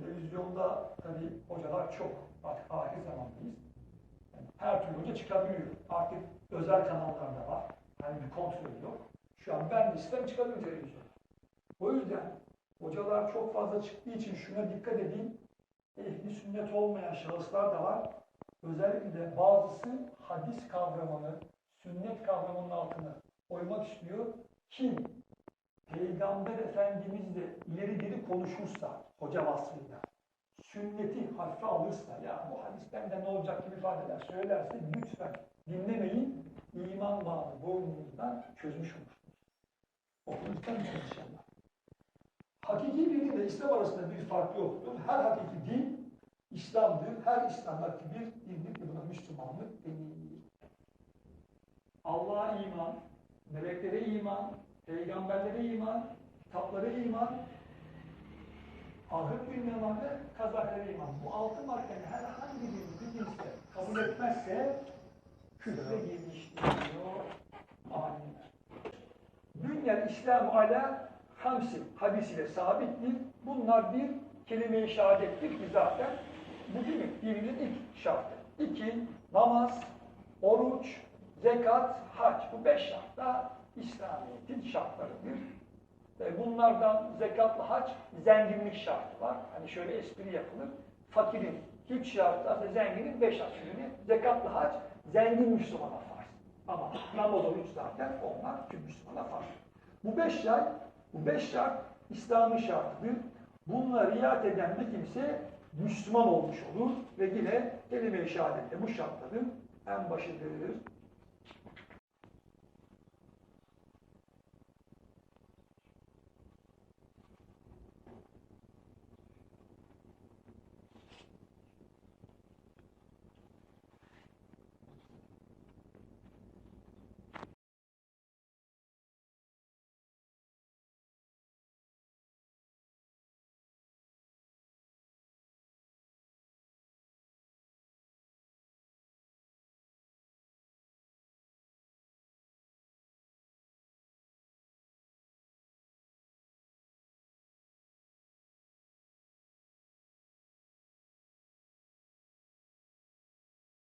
Televizyonda tabii hocalar çok. Artık ahir zamandayız. Yani her türlü hoca çıkabiliyor. Artık özel kanallarda var. Yani bir kontrol yok. Şu an ben de istem çıkabilirim televizyona. O yüzden hocalar çok fazla çıktığı için şuna dikkat edin. Ehli sünnet olmayan şahıslar da var. Özellikle bazısı hadis kavramını, sünnet kavramının altına koymak istiyor. Kim Peygamber Efendimiz de ileri geri konuşursa hoca vasfıyla, sünneti hafife alırsa, ya bu hadisten de ne olacak gibi ifadeler söylerse lütfen dinlemeyin, iman bağını boynunuzdan çözmüş olursunuz. Okulunuzdan inşallah. Hakiki din ile İslam arasında bir fark yoktur. Her hakiki din İslam'dır. Her İslam hakiki bir dindir buna Müslümanlık denir. Allah'a iman, meleklere iman, peygamberlere iman, kitaplara iman, ahiret gününe iman ve kazaklara iman. Bu altı markanın herhangi birini bir kabul etmezse küfre girmiştir diyor alimler. Dünyel İslam ala hamsi hadisiyle sabittir. Bunlar bir kelime-i şehadettir ki zaten bu değil mi? Dinin ilk şartı. İki, namaz, oruç, zekat, hac. Bu beş şart da İslamiyet'in şartlarıdır. E, Bunlardan zekatla hac zenginlik şartı var. Hani şöyle espri yapılır. Fakirin hiç şartı aslında zenginin beş şart. Şimdi zekatla hac zengin Müslümana farz. Ama namaz oruç zaten onlar tüm Müslümana farz. Bu beş şart, bu beş şart İslam'ın şartıdır. Bunlara riayet eden bir kimse Müslüman olmuş olur ve yine kelime-i şehadette bu şartların en başıdır.